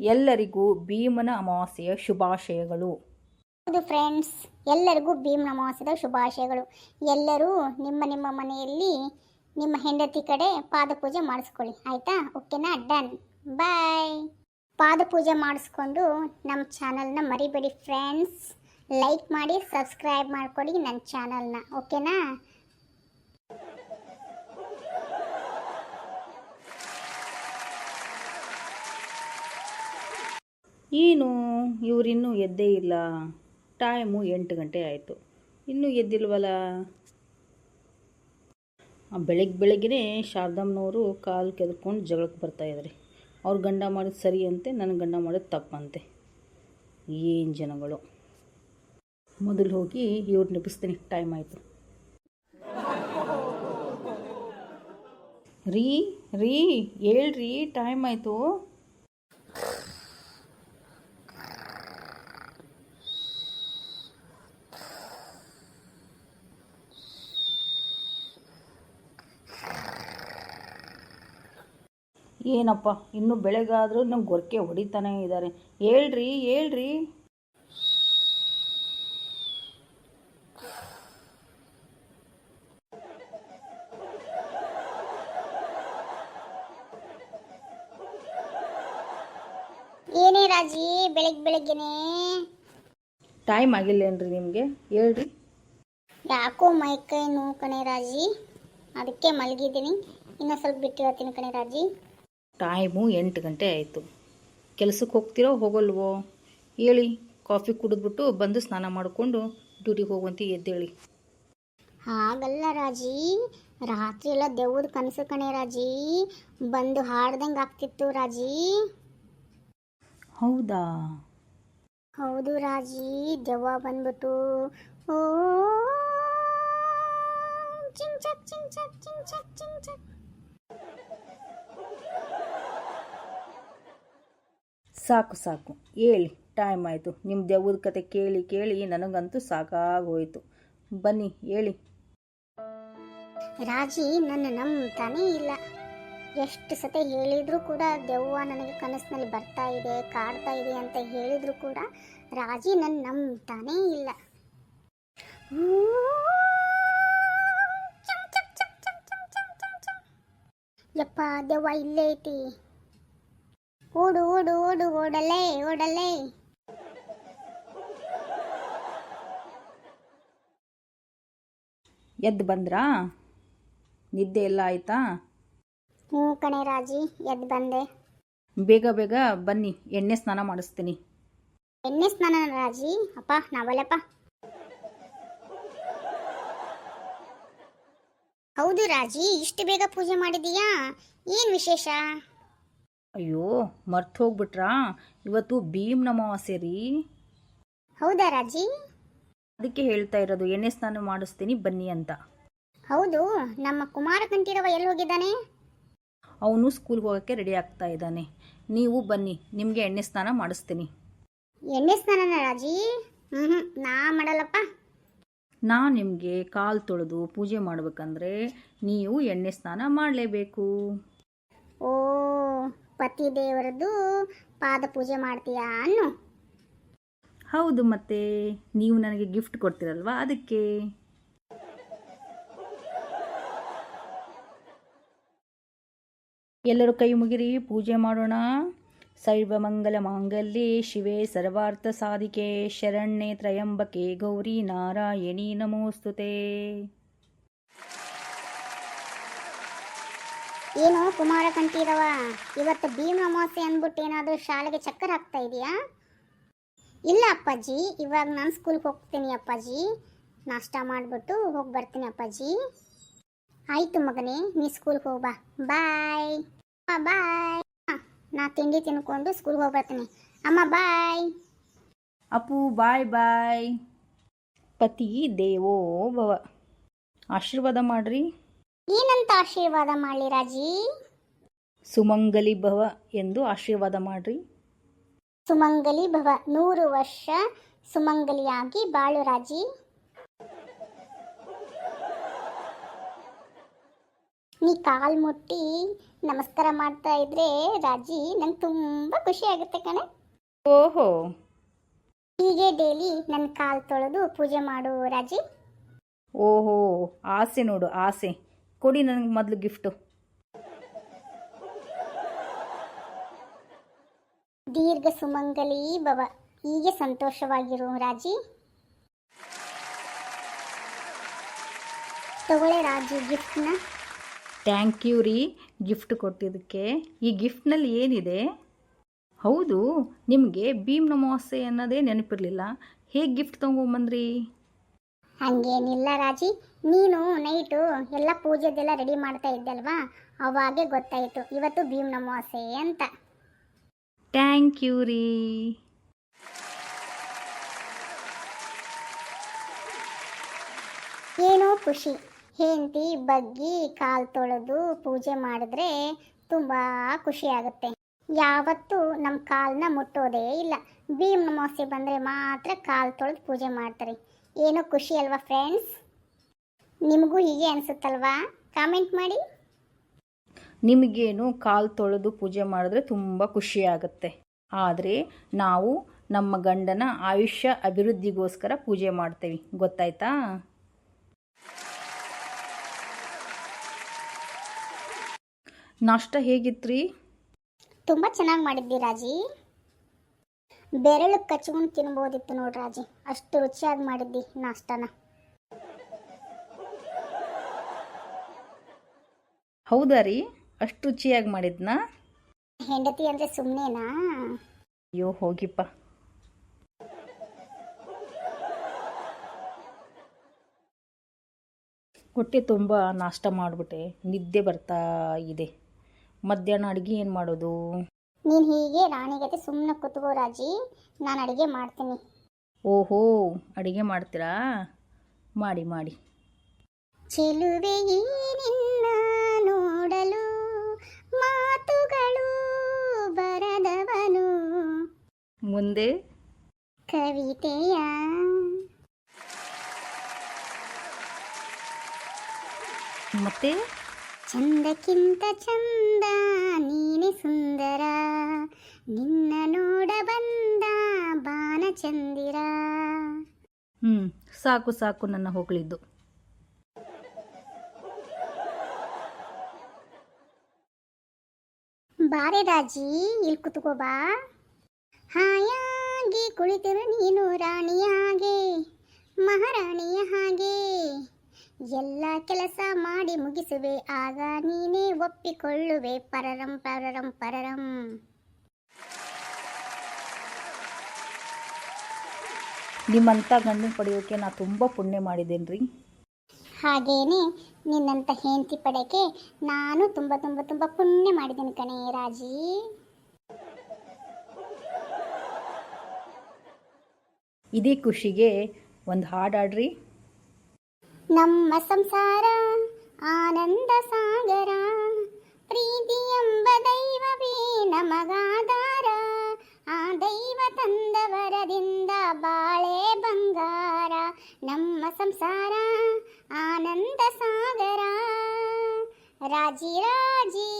ಎಲ್ಲರಿಗೂ ಭೀಮನ ಅಮಾವಾಸ್ಯೆಯ ಶುಭಾಶಯಗಳು. ಹೌದು ಫ್ರೆಂಡ್ಸ್ ಎಲ್ಲರಿಗೂ ಭೀಮನ ಅಮಾವಾಸ್ಯದ ಶುಭಾಶಯಗಳು. ಎಲ್ಲರೂ ನಿಮ್ಮ ನಿಮ್ಮ ಮನೆಯಲ್ಲಿ ನಿಮ್ಮ ಹೆಂಡತಿ ಕಡೆ ಪಾದಪೂಜೆ ಮಾಡಿಸ್ಕೊಳ್ಳಿ. ಆಯಿತಾ? ಓಕೆನಾ ಡನ್ ಬಾಯ್ ಪಾದಪೂಜೆ ಮಾಡಿಸ್ಕೊಂಡು ನಮ್ಮ ಚಾನಲ್ನ ಮರಿಬೇಡಿ ಫ್ರೆಂಡ್ಸ್ ಲೈಕ್ ಮಾಡಿ ಸಬ್ಸ್ಕ್ರೈಬ್ ಮಾಡ್ಕೊಳ್ಳಿ ನನ್ನ ಚಾನಲ್ನ ಓಕೆನಾ ಏನು? ಇವರಿನ್ನೂ ಎದ್ದೇ ಇಲ್ಲ. ಟೈಮು ಎಂಟು ಗಂಟೆ ಆಯಿತು. ಇನ್ನೂ ಎದ್ದಿಲ್ವಲ್ಲ ಬೆಳಗ್ಗೆ ಬೆಳಗ್ಗೆನೇ ಶಾರದಮ್ಮನವರು ಕಾಲು ಕೆದ್ಕೊಂಡು ಜಗಳಕ್ಕೆ ಬರ್ತಾಯಿದ್ರಿ ಅವ್ರ ಗಂಡ ಮಾಡೋದು ಸರಿ ಅಂತೆ ನನ್ನ ಗಂಡ ಮಾಡೋದು ತಪ್ಪಂತೆ ಏನು ಜನಗಳು? ಮೊದಲು ಹೋಗಿ ಇವ್ರು ನೆಪಿಸ್ತೀನಿ ಟೈಮ್ ಆಯಿತು. ರೀ ರೀ, ಹೇಳ್ರಿ, ಟೈಮ್ ಆಯಿತು. ಏನಪ್ಪ? ಇನ್ನೂ ಬೆಳಗಾದರೂ ನಮ್ಗೆ ಗೊರಕೆ ಹೊಡಿತಾನೇ ಇದ್ದಾರೆ ಹೇಳ್ರಿ ಹೇಳ್ರಿ. ಏನೇ ರಾಜಿ ಬೆಳಗ್ಗೆ ಬೆಳಗ್ಗೆನೇ. ಟೈಮ್ ಆಗಿಲ್ಲೇನ್ರಿ ನಿಮಗೆ? ಹೇಳ್ರಿ. ಯಾಕೋ ಮೈಕೈ ನೋವು ಕಣೆ ರಾಜಿ. ಅದಕ್ಕೆ ಮಲಗಿದ್ದೀನಿ. ಇನ್ನೂ ಸ್ವಲ್ಪ ಬಿಟ್ಟು ಹೇಳ್ತೀನಿ ಕಣೆ ರಾಜಿ. ಟೈಮು ಎಂಟು ಗಂಟೆ ಆಯಿತು. ಕೆಲಸಕ್ಕೆ ಹೋಗ್ತಿರೋ ಹೋಗಲ್ವೋ? ಹೇಳಿ ಕಾಫಿ ಕುಡಿದ್ಬಿಟ್ಟು ಬಂದು ಸ್ನಾನ ಮಾಡಿಕೊಂಡು ಡ್ಯೂಟಿಗೆ ಹೋಗುವಂತೆ ಎದ್ದೇಳಿ. ಹಾಗಲ್ಲ ರಾಜಿ ರಾತ್ರಿ ಎಲ್ಲ ದೇವ್ರ ಕನಸು ಕಣೆ ರಾಜಿ. ಬಂದು ಹಾಡ್ದಂಗೆ ಆಗ್ತಿತ್ತು ರಾಜಿ. ಹೌದಾ? ಹೌದು ರಾಜಿ ದೆವ್ವ ಬಂದ್ಬಿಟ್ಟು ಓ ಚಿಂಚಕ್ ಚಿಂಚಕ್ ಚಿಂಚಕ್ ಚಿಂಚಕ್. ಸಾಕು ಸಾಕು. ಹೇಳಿ ಟೈಮ್ ಆಯಿತು. ನಿಮ್ಮ ದೆವ್ವದ ಕತೆ ಕೇಳಿ ಕೇಳಿ ನನಗಂತೂ ಸಾಕಾಗೋಯ್ತು. ಬನ್ನಿ ಹೇಳಿ ರಾಜಿ, ನನ್ನ ನಂಬ್ತಾನೇ ಇಲ್ಲ. ಎಷ್ಟು ಸತಿ ಹೇಳಿದ್ರು ಕೂಡ ದೆವ್ವ ನನಗೆ ಕನಸಿನಲ್ಲಿ ಬರ್ತಾ ಇದೆ, ಕಾಡ್ತಾ ಇದೆ ಅಂತ ಹೇಳಿದ್ರು ಕೂಡ ರಾಜಿ ನನ್ನ ನಂಬ್ತಾನೇ ಇಲ್ಲ. ಯಪ್ಪ, ದೆವ್ವ ಇಲ್ಲೇ ಐತಿ. ಓಡು ಓಡು ಓಡು ಓಡಲೇ ಓಡಲೇ ಎದ್ದು ಬಂದ್ರಾ? ನಿದ್ದೆ ಎಲ್ಲ ಆಯ್ತಾ? ಹ್ಞೂ ಕಣೆ ರಾಜಿ ಎದ್ದು ಬಂದೆ. ಬೇಗ ಬೇಗ ಬನ್ನಿ ಎಣ್ಣೆ ಸ್ನಾನ ಮಾಡಿಸ್ತೀನಿ. ಎಣ್ಣೆ ಸ್ನಾನ ರಾಜಿ? ಅಪ್ಪ ನಾವಲ್ಲಪ್ಪ. ಹೌದು ರಾಜಿ ಇಷ್ಟು ಬೇಗ ಪೂಜೆ ಮಾಡಿದೀಯಾ ಏನು ವಿಶೇಷ? ಅಯ್ಯೋ ಮರ್ತು ಹೋಗ್ಬಿಟ್ರಾ? ಇವತ್ತು ಭೀಮ್ನ ಅಮಾವಾಸ್ಯೆ ರೀ. ಹೌದಾ ರಾಜಿ? ಅದಕ್ಕೆ ಹೇಳ್ತಾ ಇರೋದು ಎಣ್ಣೆ ಸ್ನಾನ ಮಾಡಿಸ್ತೀನಿ ಬನ್ನಿ ಅಂತ. ಹೌದು ನಮ್ಮ ಕುಮಾರ ಕಂಠೀರವ ಎಲ್ಲಿ ಹೋಗಿದ್ದಾನೆ? ಅವನು ಸ್ಕೂಲ್ಗೆ ಹೋಗೋಕ್ಕೆ ರೆಡಿ ಆಗ್ತಾ ಇದ್ದಾನೆ. ನೀವು ಬನ್ನಿ ನಿಮಗೆ ಎಣ್ಣೆ ಸ್ನಾನ ಮಾಡಿಸ್ತೀನಿ. ಎಣ್ಣೆ ಸ್ನಾನನ ರಾಜಿ? ಹ್ಞೂ ನಾ ಮಾಡಲ್ಲಪ್ಪ. ನಾ ನಿಮಗೆ ಕಾಲು ತೊಳೆದು ಪೂಜೆ ಮಾಡಬೇಕಂದ್ರೆ ನೀವು ಎಣ್ಣೆ ಸ್ನಾನ ಮಾಡಲೇಬೇಕು. ಪತಿ ದೇವರದ್ದು ಪಾದ ಪೂಜೆ ಮಾಡ್ತೀಯಾ ಅನ್ನು. ಹೌದು ಮತ್ತೆ, ನೀವು ನನಗೆ ಗಿಫ್ಟ್ ಕೊಡ್ತೀರಲ್ವಾ? ಅದಕ್ಕೆ? ಎಲ್ಲರೂ ಕೈ ಮುಗಿರಿ, ಪೂಜೆ ಮಾಡೋಣ. ಸರ್ವಮಂಗಲ ಮಾಂಗಲ್ಯ, ಶಿವೆ ಸರ್ವಾರ್ಥ ಸಾಧಿಕೆ, ಶರಣ್ಯೆ ತ್ರಯಂಬಕೆ ಗೌರಿ ನಾರಾಯಣಿ ನಮೋಸ್ತುತೆ. ಏನು ಕುಮಾರ ಕಂಠೀರವ, ಇವತ್ತು ಭೀಮ ಅಮಾವಾಸ್ಯೆ ಅಂದ್ಬಿಟ್ಟು ಏನಾದರೂ ಶಾಲೆಗೆ ಚಕ್ಕರ್ ಹಾಕ್ತಾ ಇದೆಯಾ? ಇಲ್ಲ ಅಪ್ಪಾಜಿ, ಇವಾಗ ನಾನು ಸ್ಕೂಲ್ಗೆ ಹೋಗ್ತೀನಿ ಅಪ್ಪಾಜಿ. ನಾಷ್ಟ ಮಾಡಿಬಿಟ್ಟು ಹೋಗಿ ಬರ್ತೀನಿ ಅಪ್ಪಾಜಿ. ಆಯಿತು ಮಗನೇ, ನೀ ಸ್ಕೂಲ್ಗೆ ಹೋಗ್ಬಾ. ಬಾಯ್ ಬಾಯ್ ನಾ ತಿಂಡಿ ತಿನ್ಕೊಂಡು ಸ್ಕೂಲ್ಗೆ ಹೋಗಿ ಬರ್ತೀನಿ. ಅಮ್ಮ ಬಾಯ್ ಅಪ್ಪು ಬಾಯ್ ಬಾಯ್ ಪತಿ ದೇವೋ ಭವ. ಆಶೀರ್ವಾದ ಮಾಡ್ರಿ. ಏನಂತ ಆಶೀರ್ವಾದ ಮಾಡಲಿ ರಾಜಿ? ಸುಮಂಗಲಿ ಭವ ಎಂದು ಆಶೀರ್ವಾದ ಮಾಡ್ರಿ. ಸುಮಂಗಲಿ ಭವ ನೂರು ವರ್ಷ ಸುಮಂಗಲಿಯಾಗಿ ಬಾಳು ರಾಜಿ. ನೀ ಕಾಲ್ ಮುಟ್ಟಿ ನಮಸ್ಕಾರ ಮಾಡ್ತಾ ಇದ್ರೆ ರಾಜಿ ನಂಗೆ ತುಂಬ ಖುಷಿ ಆಗುತ್ತೆ ಕಣೆ. ಓಹೋ. ಹೀಗೆ ಡೈಲಿ ನನ್ನ ಕಾಲ್ ತೊಳೆದು ಪೂಜೆ ಮಾಡು ರಾಜಿ. ಓಹೋ ಆಸೆ ನೋಡು ಆಸೆ. ಕೊಡಿ ನನಗೆ ಮೊದಲು ಗಿಫ್ಟು. ದೀರ್ಘ ಸುಮಂಗಲಿ ಭವ. ಹೀಗೆ ಸಂತೋಷವಾಗಿರು ರಾಜಿ. ತಗೊಳ್ಳೆ ರಾಜಿ ಗಿಫ್ಟ್ನ. ಥ್ಯಾಂಕ್ ಯು ರೀ ಗಿಫ್ಟ್ ಕೊಟ್ಟಿದ್ದಕ್ಕೆ. ಈ ಗಿಫ್ಟ್ನಲ್ಲಿ ಏನಿದೆ? ಹೌದು ನಿಮಗೆ ಭೀಮ್ ನಮೋಸೆ ಅನ್ನೋದೇ ನೆನಪಿರಲಿಲ್ಲ. ಹೇಗೆ ಗಿಫ್ಟ್ ತೊಗೊಂಬಂದ್ರಿ ಹಂಗೇನಿಲ್ಲ ರಾಜಿ. ನೀನು ನೈಟು ಎಲ್ಲ ಪೂಜೆದೆಲ್ಲ ರೆಡಿ ಮಾಡ್ತಾ ಇದ್ದಲ್ವಾ ಅವಾಗೆ ಗೊತ್ತಾಯಿತು. ಇವತ್ತು ಭೀಮ್ ನಮೋಸೆ ಅಂತ. ಥ್ಯಾಂಕ್ ಯು ರೀ. ಏನೋ ಖುಷಿ. ಹೆಂಡತಿ ಬಗ್ಗಿ ಕಾಲು ತೊಳೆದು ಪೂಜೆ ಮಾಡಿದ್ರೆ ತುಂಬ ಖುಷಿ ಆಗುತ್ತೆ. ಯಾವತ್ತೂ ನಮ್ಮ ಕಾಲನ್ನ ಮುಟ್ಟೋದೇ ಇಲ್ಲ. ಭೀಮ್ ಅಮಾವಾಸ್ಯೆ ಬಂದರೆ ಮಾತ್ರ ಕಾಲು ತೊಳೆದು ಪೂಜೆ ಮಾಡ್ತಾರೆ. ಏನೋ ಖುಷಿ ಅಲ್ವಾ ಫ್ರೆಂಡ್ಸ್ ನಿಮಗೂ ಹೀಗೆ ಅನಿಸುತ್ತಲ್ವಾ? ಕಾಮೆಂಟ್ ಮಾಡಿ. ನಿಮಗೇನು ಕಾಲು ತೊಳೆದು ಪೂಜೆ ಮಾಡಿದ್ರೆ ತುಂಬ ಖುಷಿ ಆಗುತ್ತೆ. ಆದರೆ ನಾವು ನಮ್ಮ ಗಂಡನ ಆಯುಷ್ಯ ಅಭಿವೃದ್ಧಿಗೋಸ್ಕರ ಪೂಜೆ ಮಾಡ್ತೇವೆ. ಗೊತ್ತಾಯ್ತಾ? ನಾಷ್ಟ ಹೇಗಿತ್ರಿ? ತುಂಬ ಚೆನ್ನಾಗಿ ಮಾಡಿದ್ದಿ ರಾಜಿ ಬೆರಳು ಕಚ್ಕೊಂಡು ತಿನ್ಬೋದಿತ್ತು ನೋಡ್ರಿ ರಾಜಿ ಅಷ್ಟು ರುಚಿಯಾಗಿ ಮಾಡಿದ್ದಿ ನಾಷ್ಟನ. ಹೌದಾ ರೀ? ಅಷ್ಟು ರುಚಿಯಾಗಿ ಮಾಡಿದ್ನಾ? ಹೆಂಡತಿ ಅಂದರೆ ಸುಮ್ಮನೆನಾ ಅಯ್ಯೋ ಹೋಗಿಪ್ಪ. ಹೊಟ್ಟೆ ತುಂಬ ನಾಷ್ಟ ಮಾಡಿಬಿಟ್ಟೆ. ನಿದ್ದೆ ಬರ್ತಾ ಇದೆ. ಮಧ್ಯಾಹ್ನ ಅಡುಗೆ ಏನು ಮಾಡೋದು? ನೀನು ಹೀಗೆ ರಾಣಿಗತೆ ಸುಮ್ಮನೆ ಕೂತ್ಕೋ ರಾಜಿ. ನಾನು ಅಡುಗೆ ಮಾಡ್ತೀನಿ. ಓಹೋ ಅಡುಗೆ ಮಾಡ್ತೀರಾ? ಮಾಡಿ ಮಾಡಿ. ಚೆಲುವೆ ಈ ನಿನ್ನ ನೋಡಲು ಮಾತುಗಳು ಬರದವನು. ಮುಂದೆ? ಕವಿತೆಯ ಮತ್ತೆ? ಚಂದಕ್ಕಿಂತ ಚಂದ ನೀನೆ ಸುಂದರ. ನಿನ್ನ ನೋಡ ಬಂದ ಬಾನಚಂದಿರ. ಹ್ಮ್ ಹ್ಞೂ ಸಾಕು ಸಾಕು ನನ್ನ ಹೊಗಳಿದ್ದು. ಬಾರೆ ರಾಜಿ ಇಲ್ಲಿ ಕುತ್ಕೋ ಬಾ. ಹಾಯಾಗಿ ಕುಳಿತಿರು ನೀನು ರಾಣಿಯ ಹಾಗೆ ಮಹಾರಾಣಿಯ ಹಾಗೆ. ಎಲ್ಲ ಕೆಲಸ ಮಾಡಿ ಮುಗಿಸುವೆ ಆಗ ನೀನೇ ಒಪ್ಪಿಕೊಳ್ಳುವೆ. ಪರರಂ ಪರರಂ ಪರರಂ. ನಿಮ್ಮಂಥ ಗಂಡನ ಪಡೆಯೋಕೆ ನಾ ತುಂಬ ಪುಣ್ಯ ಮಾಡಿದ್ದೇನೆ ರೀ ಹಾಗೇನೆ ನಿನ್ನಂಥ ಹೆಂಡತಿ ಪಡೆಯೋಕೆ ನಾನು ತುಂಬ ತುಂಬ ತುಂಬ ಪುಣ್ಯ ಮಾಡಿದ್ದೀನಿ ಕಣೆ ರಾಜಿ. ಇದೇ ಖುಷಿಗೆ ಒಂದು ಹಾಡಾಡ್ರಿ ನಮ್ಮ ಸಂಸಾರ ಆನಂದ ಸಾಗರ ಪ್ರೀತಿ ಎಂಬ ದೈವವೇ ನಮಗಾದ ದೈವ ತಂದ ವರದಿಂದ ಬಾಳೆ ಬಂಗಾರ ನಮ್ಮ ಸಂಸಾರ ಆನಂದ ಸಾಗರ ರಾಜಿ ರಾಜಿ